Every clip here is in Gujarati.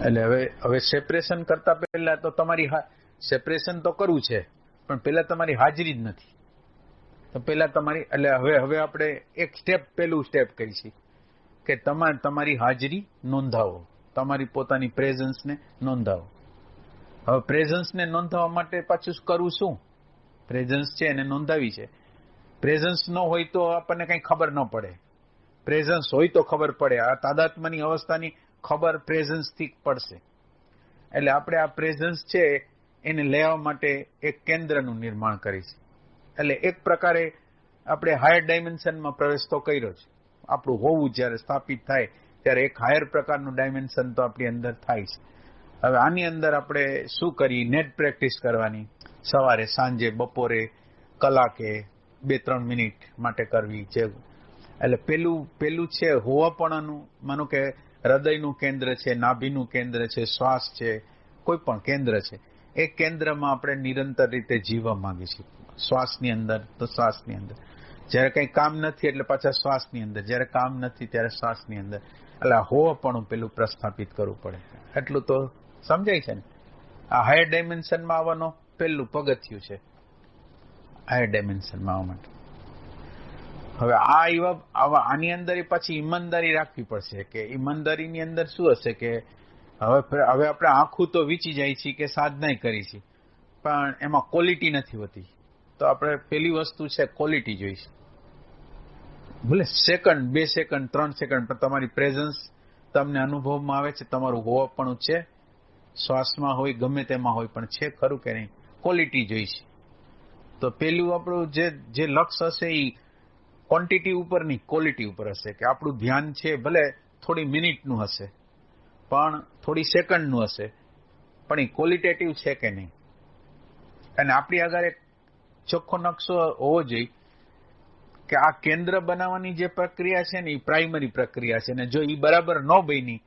એટલે હવે હવે સેપરેશન કરતા પહેલા તો તમારી સેપરેશન તો કરવું છે, પણ પહેલા તમારી હાજરી જ નથી. તો પહેલા તમારી, એટલે હવે હવે આપણે એક સ્ટેપ પહેલું સ્ટેપ કરી કે તમારે તમારી હાજરી નોંધાવો. તમારી પોતાની પ્રેઝન્સને નોંધાવો. હવે પ્રેઝન્સને નોંધાવવા માટે પાછું કરવું શું? પ્રેઝન્સ છે, એને નોંધાવી છે. પ્રેઝન્સ ન હોય તો આપણને કંઈ ખબર ન પડે. પ્રેઝન્સ હોય તો ખબર પડે. આ તાદાત્મની અવસ્થાની ખબર પ્રેઝન્સથી પડશે. એટલે આપણે આ પ્રેઝન્સ છે, એને લેવા માટે એક કેન્દ્રનું નિર્માણ કરીશું. એટલે એક પ્રકારે આપણે હાયર ડાયમેન્શનમાં પ્રવેશ તો કર્યો છે આપણું હોવું જ્યારે સ્થાપિત થાય, ત્યારે એક હાયર પ્રકારનું ડાયમેન્શન તો આપણી અંદર થાય છે હવે આની અંદર આપણે શું કરીએ? નેટ પ્રેક્ટિસ કરવાની. સવારે, સાંજે, બપોરે, કલાકે બે, ત્રણ મિનિટ માટે કરવી જે એટલે પેલું પેલું છે હોવાપણાનું માનો કે હૃદયનું કેન્દ્ર છે, નાભીનું કેન્દ્ર છે, શ્વાસ છે, કોઈ પણ કેન્દ્ર છે. એ કેન્દ્રમાં આપણે નિરંતર રીતે જીવવા માંગીએ છીએ. શ્વાસની અંદર તો શ્વાસની અંદર. જ્યારે કંઈ કામ નથી એટલે પાછા શ્વાસની અંદર. જ્યારે કામ નથી ત્યારે શ્વાસની અંદર. એટલે હોવા પણ પેલું પ્રસ્થાપિત કરવું પડે. એટલું તો સમજાય છે ને? આ હાયર ડાયમેન્શનમાં આવવાનો પહેલું પગથિયું છે. હાયર ડાયમેન્શનમાં આવવા માટે. હવે આ એવા આવા આની અંદર પછી ઈમાનદારી રાખવી પડશે કે ઈમાનદારીની અંદર શું હશે કે હવે હવે આપણે આખું તો વીચી જાય છે કે સાધનાય કરી છે પણ એમાં ક્વોલિટી નથી હોતી. તો આપણે પેલી વસ્તુ છે ક્વોલિટી જોઈશે. ભલે સેકન્ડ બે સેકન્ડ ત્રણ સેકન્ડ પણ તમારી પ્રેઝન્સ તમને અનુભવમાં આવે છે, તમારું હોવાપણું છે. શ્વાસમાં હોય, ગમે તેમાં હોય, પણ છે ખરું કે નહીં? ક્વોલિટી જોઈશે. તો પેલું આપણું જે જે લક્ષ્ય હશે એ ક્વોન્ટિટી ઉપર નહીં ક્વોલિટી ઉપર હશે કે આપણું ધ્યાન છે ભલે થોડી મિનિટનું હશે, પણ થોડી સેકન્ડનું હશે. પણ એ ક્વોલિટેટિવ છે કે નહીં? અને આપણી આગળ એક ચોખ્ખો નકશો હોવો જોઈએ કે આ કેન્દ્ર બનાવવાની જે પ્રક્રિયા છે ને એ પ્રાઇમરી પ્રક્રિયા છે ને જો એ બરાબર ન બની,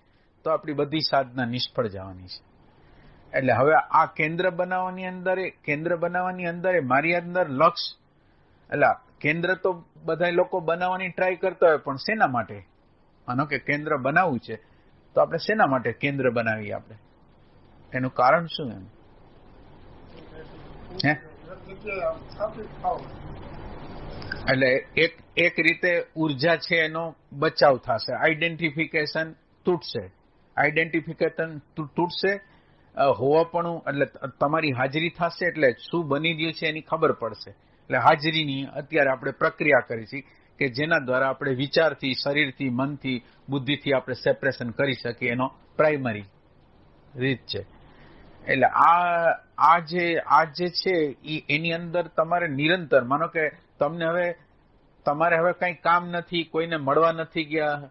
તો આપણી બધી સાધના નિષ્ફળ જવાની છે. એટલે હવે આ કેન્દ્ર બનાવવાની અંદર કેન્દ્ર બનાવવાની અંદર મારી અંદર લક્ષ એટલે કેન્દ્ર તો બધા લોકો બનાવવાની ટ્રાય કરતા હોય, પણ શેના માટે? માનો કે કેન્દ્ર બનાવવું છે, તો આપણે શેના માટે કેન્દ્ર બનાવીએ આપણે? એનું કારણ શું એમ? હે? એટલે એક એક રીતે ઊર્જા છે એનો બચાવ થશે. આઈડેન્ટિફિકેશન તૂટશે. આઈડેન્ટિફિકેશન તૂટશે. હોવાપણું એટલે તમારી હાજરી થશે એટલે શું બની રહ્યું છે એની ખબર પડશે. એટલે હાજરીની અત્યારે આપણે પ્રક્રિયા કરી છે કે જેના દ્વારા આપણે વિચારથી, શરીરથી, મનથી, બુદ્ધિથી આપણે સેપરેશન કરી શકીએ. એનો પ્રાઇમરી રીત છે. એટલે આ આ જે આ જે છે એ એની અંદર તમારે નિરંતર, માનો કે તમને હવે, તમારે હવે કંઈ કામ નથી, કોઈને મળવા નથી ગયા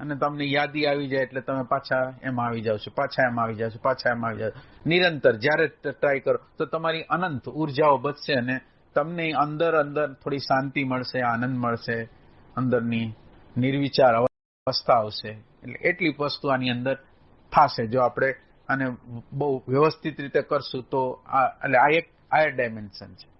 અને તમને યાદી આવી જાય એટલે તમે પાછા એમાં આવી જાવ છો, પાછા એમાં આવી જાવ છો, પાછા એમાં આવી જાવ નિરંતર, જ્યારે ટ્રાય કરો, તો તમારી અનંત ઉર્જાઓ બચશે અને તમને અંદર અંદર થોડી શાંતિ મળશે, આનંદ મળશે, અંદરની નિર્વિચાર અવસ્થા આવશે. એટલે એટલી વસ્તુ આની અંદર થશે. જો આપણે અને બહુ વ્યવસ્થિત રીતે કરશું તો આ, એટલે આ એક, આ ડાયમેન્શન છે.